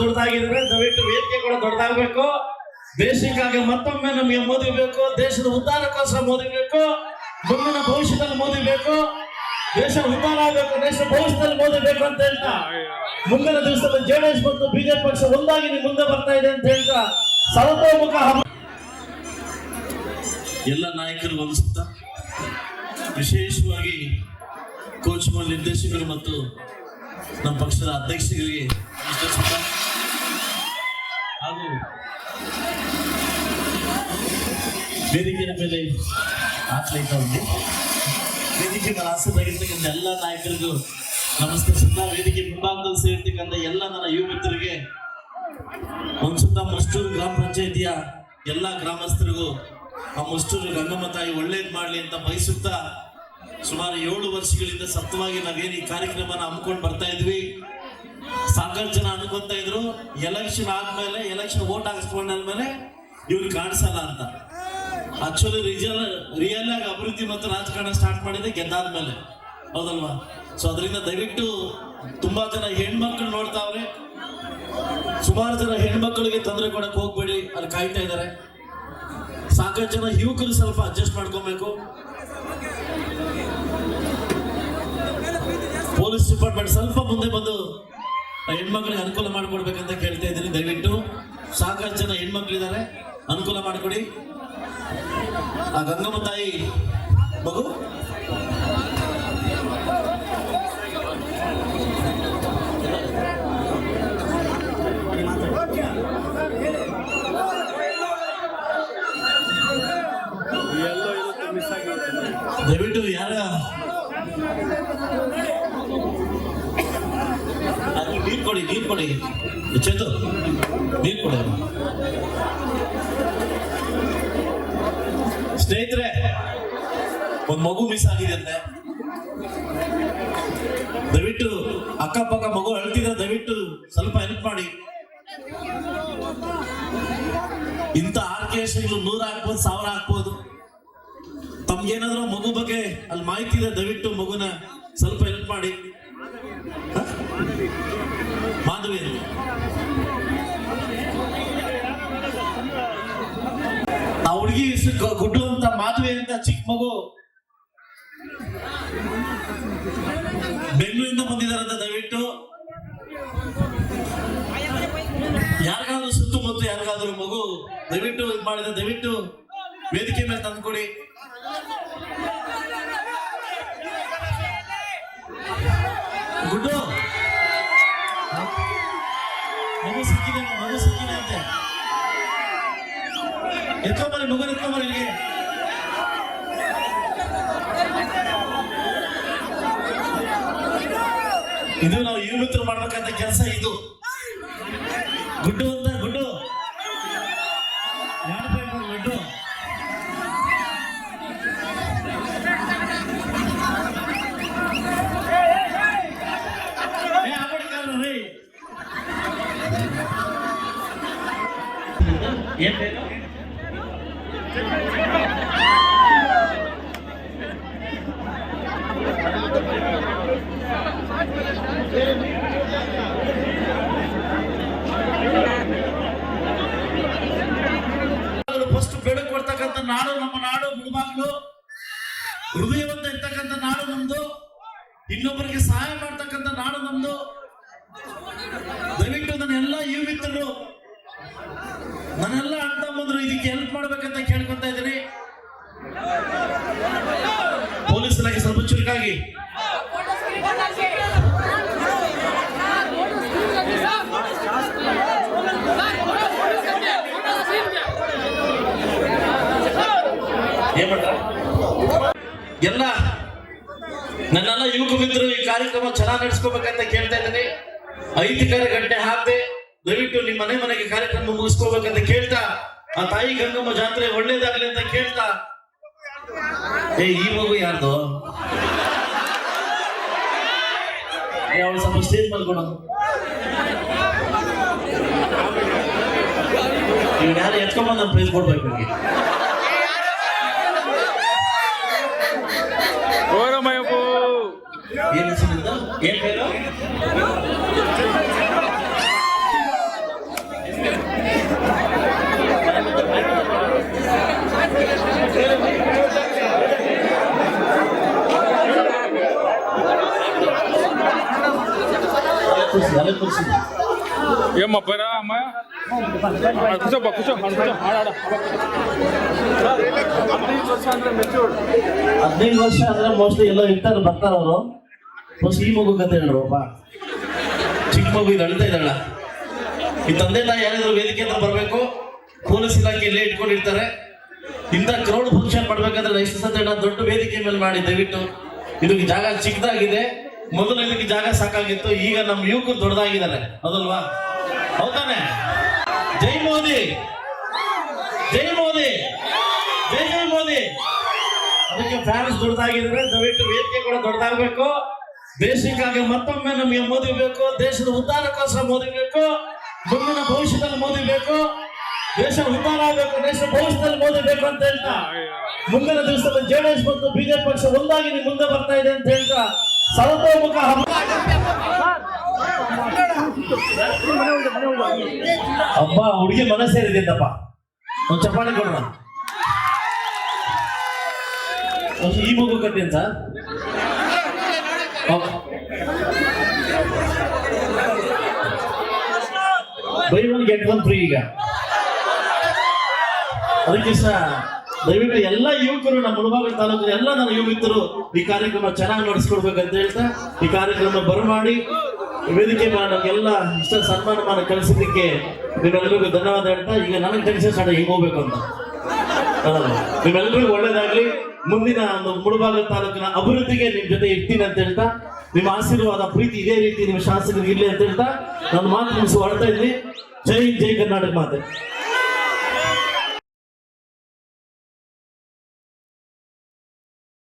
ದೊಡ್ಡದಾಗಿದ್ರೆ ದಯವಿಟ್ಟು ವೇದಿಕೆ ಕೂಡ ದೊಡ್ಡದಾಗಬೇಕು. ದೇಶಕ್ಕಾಗಿ ಮತ್ತೊಮ್ಮೆ ನಮಗೆ ಮೋದಿ ಬೇಕು, ದೇಶದ ಉದ್ಧಾರಕ್ಕೋಸ್ಕರ ಮೋದಿ ಬೇಕು, ಮುಂದಿನ ಭವಿಷ್ಯದಲ್ಲಿ ಮೋದಿ ಬೇಕು ದೇಶ ಉದ್ಧಾರ ಆಗಬೇಕು ದೇಶ ಭವಿಷ್ಯದಲ್ಲಿ ಮೋದಿ ಬೇಕು ಅಂತ ಹೇಳ್ತಾ. ಮುಂದಿನ ದಿವಸದಲ್ಲಿ ಜೆಡಿಎಸ್ ಮತ್ತು ಬಿಜೆಪಿ ಪಕ್ಷ ಒಂದಾಗಿ ಮುಂದೆ ಬರ್ತಾ ಇದೆ ಅಂತ ಹೇಳ್ತಾ. ಸರ್ವತೋಮುಖ ಎಲ್ಲ ನಾಯಕರು ಅನಿಸುತ್ತಾ ವಿಶೇಷವಾಗಿ ಕೋಚ್ ನಿರ್ದೇಶಕರು ಮತ್ತು ನಮ್ಮ ಪಕ್ಷದ ಅಧ್ಯಕ್ಷರಿಗೆ ವೇದಿಕೆಯ ಮೇಲೆ ಆತ್ಲೈತ ಉಂಟು ವೇದಿಕೆ ಮೇಲೆ ಆಸಕ್ತರಾಗಿರ್ತಕ್ಕಂಥ ಎಲ್ಲ ನಾಯಕರಿಗೂ ನಮಸ್ಕರಿಸುತ್ತಾ ವೇದಿಕೆ ಮುಂಭಾಗದಲ್ಲಿ ಸೇರಿರ್ತಕ್ಕಂಥ ಎಲ್ಲ ನನ್ನ ಯುವ ಮಿತ್ರರಿಗೆ ಒಂದು ಸುತ್ತ ಮಸ್ಟೂರು ಗ್ರಾಮ ಪಂಚಾಯಿತಿಯ ಎಲ್ಲ ಗ್ರಾಮಸ್ಥರಿಗೂ, ಆ ಮಸ್ಟೂರು ಗಂಗಮ್ಮ ತಾಯಿ ಒಳ್ಳೇದು ಮಾಡಲಿ ಅಂತ ಬಯಸುತ್ತಾ ಸುಮಾರು ಏಳು ವರ್ಷಗಳಿಂದ ಸತ್ವವಾಗಿ ನಾವೇನು ಈ ಕಾರ್ಯಕ್ರಮನ ಹಮ್ಮಿಕೊಂಡು ಬರ್ತಾ ಇದ್ವಿ. ಸಾಕಷ್ಟು ಜನ ಅನ್ಕೊಂತ ಇದ್ರು. ಎಲೆಕ್ಷನ್ ಆದ್ಮೇಲೆ ಎಲೆಕ್ಷನ್ ವೋಟ್ ಹಾಕಿಸ್ಕೊಂಡ್ಮೇಲೆ ಇವ್ರಿಗೆ ಕಾಣಿಸಲ್ಲ ಅಂತ. ಆಕ್ಚುಲಿ ರಿಜಲ್ ರಿಯಲ್ ಆಗಿ ಅಭಿವೃದ್ಧಿ ಮತ್ತು ರಾಜಕಾರಣ ಸ್ಟಾರ್ಟ್ ಮಾಡಿದೆ, ಗೆದ್ದಾದ್ಮೇಲೆ. ಹೌದಲ್ವಾ? ಸೊ ಅದರಿಂದ ದಯವಿಟ್ಟು ತುಂಬಾ ಜನ ಹೆಣ್ಮಕ್ಳು ನೋಡ್ತಾವ್ರೆ. ಸುಮಾರು ಜನ ಹೆಣ್ಮಕ್ಳಿಗೆ ತೊಂದರೆ ಕೊಡಕ್ ಹೋಗ್ಬೇಡಿ, ಅಲ್ಲಿ ಕಾಯ್ತಾ ಇದ್ದಾರೆ ಸಾಕಷ್ಟು ಜನ ಯುವಕರು ಸ್ವಲ್ಪ ಅಡ್ಜಸ್ಟ್ ಮಾಡ್ಕೋಬೇಕು. ಪೊಲೀಸ್ ಡಿಪಾರ್ಟ್ಮೆಂಟ್ ಸ್ವಲ್ಪ ಮುಂದೆ ಬಂದು ಹೆಣ್ಮಕ್ಳಿಗೆ ಅನುಕೂಲ ಮಾಡಿಕೊಡ್ಬೇಕಂತ ಕೇಳ್ತಾ ಇದ್ದೀನಿ. ದಯವಿಟ್ಟು ಸಾಕಷ್ಟು ಜನ ಹೆಣ್ಮಕ್ಳಿದ್ದಾರೆ, ಅನುಕೂಲ ಮಾಡಿಕೊಡಿ. ಆ ಗಂಗಮ್ಮ ತಾಯಿ ಮಗು ದಯವಿಟ್ಟು ಯಾರ ನೀರು ಕೊಡಿ ನೀರು ಕೊಡಿ ಚೇತು ನೀರು ಕೊಡಿ ಸ್ನೇಹಿತರೆ, ಒಂದ್ ಮಗು ಮಿಸ್ ಆಗಿದೆ ಅಂತೆ. ದಯವಿಟ್ಟು ಅಕ್ಕಪಕ್ಕ ಮಗು ಅಳ್ತಿದ್ರೆ ದಯವಿಟ್ಟು ಸ್ವಲ್ಪ ಹೆಲ್ಪ್ ಮಾಡಿ. ಇಂಥ ಆರ್ಕೆಸ್ಟ್ಗಳು ನೂರ ಹಾಕ್ಬೋದು, ಸಾವಿರ ಹಾಕ್ಬೋದು. ತಮ್ಗೇನಾದ್ರೂ ಮಗು ಬಗ್ಗೆ ಅಲ್ಲಿ ಮಾಹಿತಿ ಇದೆ, ದಯವಿಟ್ಟು ಮಗುನ ಸ್ವಲ್ಪ ಹೆಲ್ಪ್ ಮಾಡಿ? ಮಾಧವಿ ಆ ಹುಡುಗಿ ಗುಡ್ಡು ಮಾಧವಿ ಅಂತ ಚಿಕ್ಕ ಮಗು. ಬೆಂಗಳೂರಿಂದ ಬಂದಿದಾರಂತ ದಯವಿಟ್ಟು. ಯಾರಿಗಾದ್ರೂ ಸುತ್ತಮುತ್ತ ಯಾರಿಗಾದ್ರೂ ಮಗು, ದಯವಿಟ್ಟು ಇದು ಮಾಡಿದ್ರೆ ದಯವಿಟ್ಟು ವೇದಿಕೆ ಮೇಲೆ ತಂದ್ಕೊಡಿ. ಗುಡ್ಡು. ಮಗು ಸಿಕ್ಕಿದೆ ಮಗು ಸಿಕ್ಕಿದೆ ಅಂತೆ. ಎತ್ಕೊಂಬರಿ ಮಗು ಎತ್ಕೊಂಬರಿ ಇಲ್ಲಿಗೆ. ಇದು ನಾವು ಯುವ ಮಿತ್ರ ಮಾಡ್ಬೇಕಂತ ಕೆಲಸ ಇದು. ಗುಡ್ಡು ಅಂತ ಗುಡ್ಡು. ಗುಡ್ಡು. ಏನ್ ಬೇಕು ಫಸ್ಟ್ ಬೆಳಕು ಕೊಡ್ತಕ್ಕಂಥ ನಾಡು ನಮ್ಮ ನಾಡು ಮುಳುಬಾಗ್ಲು ಹೃದಯವಂತ ಇರ್ತಕ್ಕಂಥ ನಾಡು ನಮ್ದು ಇನ್ನೊಬ್ಬರಿಗೆ ಸಹಾಯ ಮಾಡ್ತಕ್ಕಂಥ ನಾಡು ನಮ್ದು. ದಯವಿಟ್ಟು ನನ್ನ ಎಲ್ಲ ನನ್ನೆಲ್ಲ ಅಣ್ಣ ಬಂದ್ರು ಇದಕ್ಕೆ ಹೆಲ್ಪ್ ಮಾಡ್ಬೇಕಂತ ಕೇಳ್ಕೊಂತ ಇದ್ದೀನಿ. ಪೊಲೀಸ್ ಇಲಾಖೆ ಸ್ವಲ್ಪ ಚುರುಕಾಗಿ. ಎಲ್ಲ ನನ್ನೆಲ್ಲ ಯುವಕ ಮಿತ್ರರು ಈ ಕಾರ್ಯಕ್ರಮ ಚೆನ್ನಾಗಿ ನಡೆಸ್ಕೋಬೇಕಂತ ಕೇಳ್ತಾ ಇದ್ದೀನಿ. ಐತಿಕರ ಗಂಟೆ ಹಾಕ್ದೆ ದಯವಿಟ್ಟು ನಿಮ್ಮ ಮನೆ ಮನೆಗೆ ಕಾರ್ಯಕ್ರಮ ಮುಗಿಸ್ಕೋಬೇಕಂತ ಕೇಳ್ತಾ, ಆ ತಾಯಿ ಗಂಗಮ್ಮ ಜಾತ್ರೆ ಒಳ್ಳೇದಾಗ್ಲಿ ಅಂತ ಕೇಳ್ತಾ. ಏ, ಈ ಮಗು ಯಾರ್ದು? ಅವಳು ಸ್ವಲ್ಪ ಸ್ಟೇಜ್ ಮಲ್ಕೊಳ ಇವ್ನು ಯಾರು ಎತ್ಕೊಂಬಂದು ಪ್ರೈಸ್ ಕೊಡ್ಬೇಕು ನಿಮಗೆ ఏం చేసిందా ఏం పేరు ఏమ్మా పోయిరా అమ్మాయి కూర్చో కూర్చో కూర్చో ఆడ ಹದಿನೈದು ವರ್ಷ ಅಂದ್ರೆ ಮೋಸ್ಟ್ಲಿ ಎಲ್ಲೋ ಇರ್ತಾರೆ ಬರ್ತಾರೆ ಮೋಸ್ಟ್ ಈ ಮಗು ಕತೆ ಒಬ್ಬ ಚಿಕ್ಕ ಮಗು ಇದು ಅಳ್ತಾ ಇದ್ದಾಳ ಈ ತಂದೆ ತಾಯಿ ಯಾರಾದ್ರೂ ವೇದಿಕೆ ಅಂತ ಬರಬೇಕು, ಪೊಲೀಸ್ ಇಲಾಖೆಯಲ್ಲೇ ಇಟ್ಕೊಂಡಿರ್ತಾರೆ. ಇಂಥ ಕ್ರೌಡ್ ಫಂಕ್ಷನ್ ಮಾಡ್ಬೇಕಾದ್ರೆ ಎಷ್ಟು ಸತಿ ದೊಡ್ಡ ವೇದಿಕೆ ಮೇಲೆ ಮಾಡಿ, ದಯವಿಟ್ಟು. ಇದಕ್ಕೆ ಜಾಗ ಚಿಕ್ಕದಾಗಿದೆ. ಮೊದಲು ಇದಕ್ಕೆ ಜಾಗ ಸಾಕಾಗಿತ್ತು. ಈಗ ನಮ್ಮ ಯುವಕರು ದೊಡ್ಡದಾಗಿದ್ದಾರೆ. ಹೌದಲ್ವಾ? ಹೌದಾನೆ ಜೈ ಮೋದಿ! ಜೈ ಮೋದಿ! ಜೈ ಜೈ ಮೋದಿ! ಅದಕ್ಕೆ ಫ್ಯಾನ್ಸ್ ದೊಡ್ಡದಾಗಿದ್ರೆ ದಯವಿಟ್ಟು ವೇದಿಕೆ ಕೂಡ ದೊಡ್ಡದಾಗಬೇಕು. ದೇಶಕ್ಕಾಗಿ ಮತ್ತೊಮ್ಮೆ ನಮಗೆ ಮೋದಿ ಬೇಕು, ದೇಶದ ಉದ್ಧಾರಕ್ಕೋಸ್ಕರ ಮೋದಿ ಬೇಕು, ಮುಂದಿನ ಭವಿಷ್ಯದಲ್ಲಿ ಮೋದಿ ಬೇಕು ದೇಶ ಉದ್ಧಾರ ಆಗಬೇಕು ದೇಶ ಭವಿಷ್ಯದಲ್ಲಿ ಮೋದಿ ಬೇಕು ಅಂತ ಹೇಳ್ತಾ. ಮುಂದಿನ ದಿವಸದಲ್ಲಿ ಜೆಡಿಎಸ್ ಮತ್ತು ಬಿಜೆಪಿ ಪಕ್ಷ ಒಂದಾಗಿ ನೀವು ಮುಂದೆ ಬರ್ತಾ ಇದೆ ಅಂತ ಹೇಳ್ತಾ. ಸರ್ವತೋಮುಖ ಹಬ್ಬ. ಹುಡುಗಿ ಮನ ಸೇರಿದೆಂದಪ್ಪ ಒಂದು ಚಪ್ಪಾಳೆ ಕೊಡೋಣ. ಈ ಮಗು ಕಟ್ಟಿ ಅಂತ? Buy one get one free ಈಗ ಅದಕ್ಕೆ ಸಹ, ದಯವಿಟ್ಟು ಎಲ್ಲ ಯುವಕರು ನಮ್ಮ ಮುಳಬಾಗ ತಾಲೂಕಿನ ಎಲ್ಲ ನನ್ನ ಯುವಕರು ಈ ಕಾರ್ಯಕ್ರಮ ಚೆನ್ನಾಗಿ ನಡೆಸ್ಕೊಡ್ಬೇಕಂತ ಹೇಳ್ತಾ, ಈ ಕಾರ್ಯಕ್ರಮ ಬರಮಾಡಿ ವೇದಿಕೆ ನಮಗೆಲ್ಲ ಇಷ್ಟ ಸನ್ಮಾನ ಮಾಡಿ ಕಳಿಸಿದ್ದಕ್ಕೆ ನಿಮ್ಮೆಲ್ಲರಿಗೂ ಧನ್ಯವಾದ ಹೇಳ್ತಾ, ಈಗ ನನಗೆ ಟೆನ್ಷನ್ ಸ್ಟಾರ್ಟ್ ಹಿಂಗೆ ಹೋಗ್ಬೇಕು ಅಂತ. ನಿಮ್ಮೆಲ್ಲರಿಗೂ ಒಳ್ಳೇದಾಗ್ಲಿ ಮುಂದಿನ ಒಂದು ಮುಳಬಾಗ ತಾಲೂಕಿನ ಅಭಿವೃದ್ಧಿಗೆ ನಿಮ್ ಜೊತೆ ಇರ್ತೀನಿ ಅಂತ ಹೇಳ್ತಾ, ನಿಮ್ಮ ಆಶೀರ್ವಾದ, ಪ್ರೀತಿ ಇದೇ ರೀತಿ ನಿಮ್ಮ ಶಾಸಕರಿಗೆ ಇರ್ಲಿ ಅಂತ ಹೇಳ್ತಾ ನನ್ನ ಮಾತು ಮುಗಿಸಿ ಹೊರಡ್ತಾ ಇದ್ವಿ ಜೈ ಜೈ ಕರ್ನಾಟಕ ಮಾತೆ.